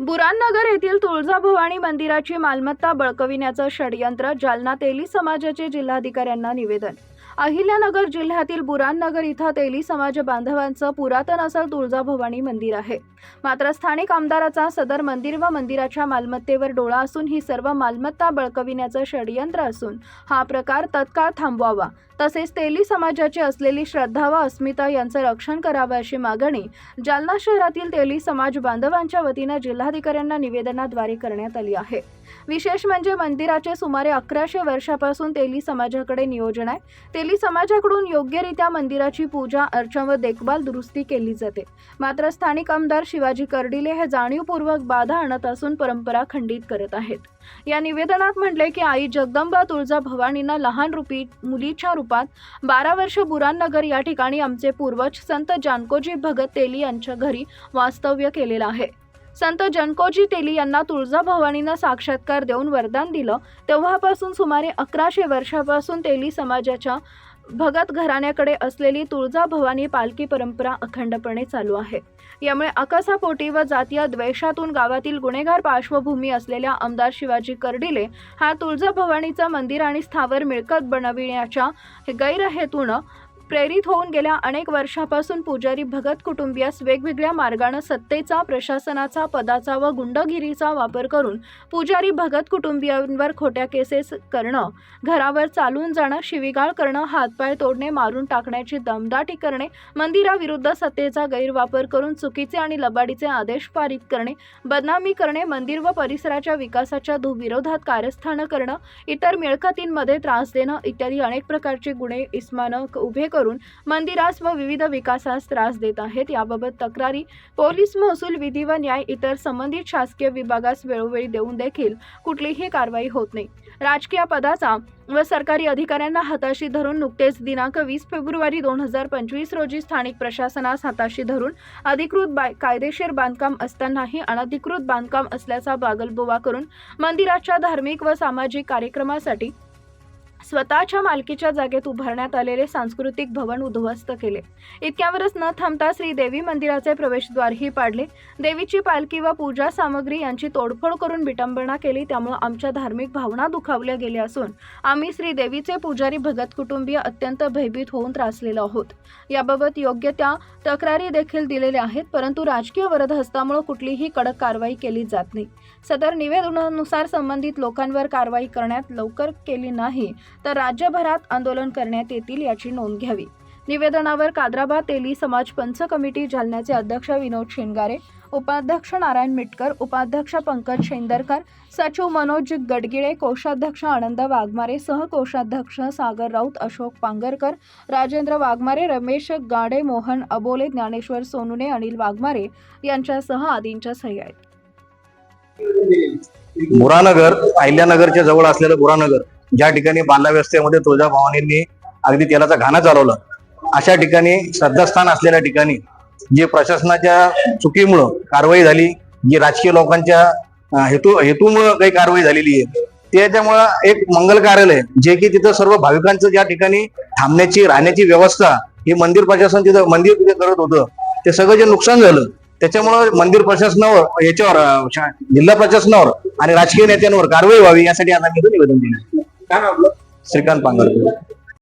बुराननगर येथील तुळजाभवानी मंदिराची मालमत्ता बळकविण्याचं षडयंत्र जालना तेली समाजाचे जिल्हाधिकाऱ्यांना निवेदन. अहिल्यानगर जिल्ह्यातील बुराननगर इथं तेली समाज बांधवांचं पुरातन असं तुळजाभवानी मंदिर आहे. मात्र स्थानिक आमदाराचा सदर मंदिर व मंदिराच्या मालमत्तेवर डोळा असून ही सर्व मालमत्ता बळकविण्याचं षडयंत्र असून हा प्रकार तत्काळ थांबवावा. तसेच तेली समाजाची असलेली श्रद्धा व अस्मिता यांचं रक्षण करावं अशी मागणी जालना शहरातील तेली समाज बांधवांच्या वतीनं जिल्हाधिकाऱ्यांना निवेदनाद्वारे करण्यात आली आहे. विशेष म्हणजे मंदिराचे सुमारे अकराशे वर्षापासून तेली समाजाकडे नियोजन आहे. तेली समाजाकडून योग्यरित्या मंदिराची पूजा अर्चा व देखभाल दुरुस्ती केली जाते. मात्र स्थानिक आमदार शिवाजी कर्डिले हे जाणीवपूर्वक बाधा आणत असून परंपरा खंडित करत आहेत. या निवेदनात म्हटले की आई जगदंबा तुळजा भवानीनं लहान रूपी मुलीच्या रूपात बारा वर्ष बुराननगर या ठिकाणी आमचे पूर्वज संत जानकोजी भगत तेली यांच्या घरी वास्तव्य केलेलं आहे. संत जनकोजी तेली यांना तुळजाभवानीनं साक्षात्कार देऊन वरदान दिलं. तेव्हापासून सुमारे अकराशे वर्षापासून तेली समाजाच्या भगत घराण्याकडे असलेली तुळजाभवानी पालखी परंपरा अखंडपणे चालू आहे. यामुळे अकसापोटी व जातीय द्वेषातून गावातील गुन्हेगार पार्श्वभूमी असलेल्या आमदार शिवाजी कर्डिले हा तुळजाभवानीचं मंदिर आणि स्थावर मिळकत बनविण्याच्या गैरहेतून प्रेरित होऊन गेल्या अनेक वर्षापासून पुजारी भगत कुटुंबियास वेगवेगळ्या मार्गानं सत्तेचा प्रशासनाचा पदाचा व गुंडगिरीचा वापर करून पुजारी भगत कुटुंबियांवर खोट्या केसेस करणं घरावर चालून जाणं शिवीगाळ करणं हातपाय तोडणे मारून टाकण्याची दमदाटी करणे मंदिराविरुद्ध सत्तेचा गैरवापर करून चुकीचे आणि लबाडीचे आदेश पारित करणे बदनामी करणे मंदिर व परिसराच्या विकासाच्या दु- विरोधात कार्यस्थानं करणं इतर मिळकतींमध्ये त्रास देणं इत्यादी अनेक प्रकारचे गुन्हे इस्मानं उभे करून मंदिरास व विविध विकासास त्रास देत आहेत. याबाबत तक्रारी पोलीस महसूल विधी व न्याय इतर संबंधित शासकीय विभागास वेळोवेळी देऊन देखील कुठलीही कारवाई होत नाही. राजकीय पदाचा व सरकारी अधिकाऱ्यांना हाताशी धरून नुकतेच दिनांक वीस फेब्रुवारी दोन हजार पंचवीस रोजी स्थानिक प्रशासनास हाताशी धरून अधिकृत बाय कायदेशीर बांधकाम असतानाही अनधिकृत बांधकाम असल्याचा बागलबोवा करून मंदिराच्या धार्मिक व सामाजिक कार्यक्रमासाठी स्वतःच्या मालकीच्या जागेत उभारण्यात आलेले सांस्कृतिक भवन उद्ध्वस्त केले. इतक्यावरच न थांबता श्री देवी मंदिराचे प्रवेशद्वारही पाडले. देवीची पालखी व पूजा सामग्री यांची तोडफोड करून विटंबना केली त्यामुळे आमच्या धार्मिक भावना दुखावल्या गेल्या असून आम्ही श्री देवीचे पुजारी भगत कुटुंबीय अत्यंत भयभीत होऊन त्रासलेलो आहोत. याबाबत योग्य त्या तक्रारी देखील दिलेल्या आहेत परंतु राजकीय वरदहस्तामुळे कुठलीही कडक कारवाई केली जात नाही. सदर निवेदनानुसार संबंधित लोकांवर कारवाई करण्यात लवकर केली नाही तर राज्यभरात आंदोलन करण्यात येतील याची नोंद घ्यावी. निवेदनावर कादराबाद तेली समाज पंच कमिटी जालन्याचे अध्यक्ष विनोद शेंगारे उपाध्यक्ष नारायण मिटकर उपाध्यक्ष पंकज शेंदरकर सचिव मनोज गडगिळे कोषाध्यक्ष आनंद वाघमारे सहकोषाध्यक्ष सागर राऊत अशोक पांगरकर राजेंद्र वाघमारे रमेश गाडे मोहन अबोले ज्ञानेश्वर सोनुने अनिल वाघमारे यांच्यासह आदींच्या सह्या आहेत. बुरानगर अहिल्यानगरच्या जवळ असलेलं बुरानगर ज्या ठिकाणी बांधाव्यवस्थेमध्ये तुळजाभवानींनी अगदी तेलाचा घाणा चालवला अशा ठिकाणी श्रद्धास्थान असलेल्या ठिकाणी जे प्रशासनाच्या चुकीमुळं कारवाई झाली जी राजकीय लोकांच्या हेतू हेतूमुळं काही कारवाई झालेली आहे त्याच्यामुळं एक मंगल कार्यालय जे की तिथं सर्व भाविकांचं ज्या ठिकाणी थांबण्याची राहण्याची व्यवस्था हे मंदिर प्रशासन तिथं मंदिर तिथे करत होतं ते सगळं जे नुकसान झालं त्याच्यामुळं मंदिर प्रशासनावर याच्यावर जिल्हा प्रशासनावर आणि राजकीय नेत्यांवर कारवाई व्हावी यासाठी आता मी निवेदन दिलं. Serikan Pangeran.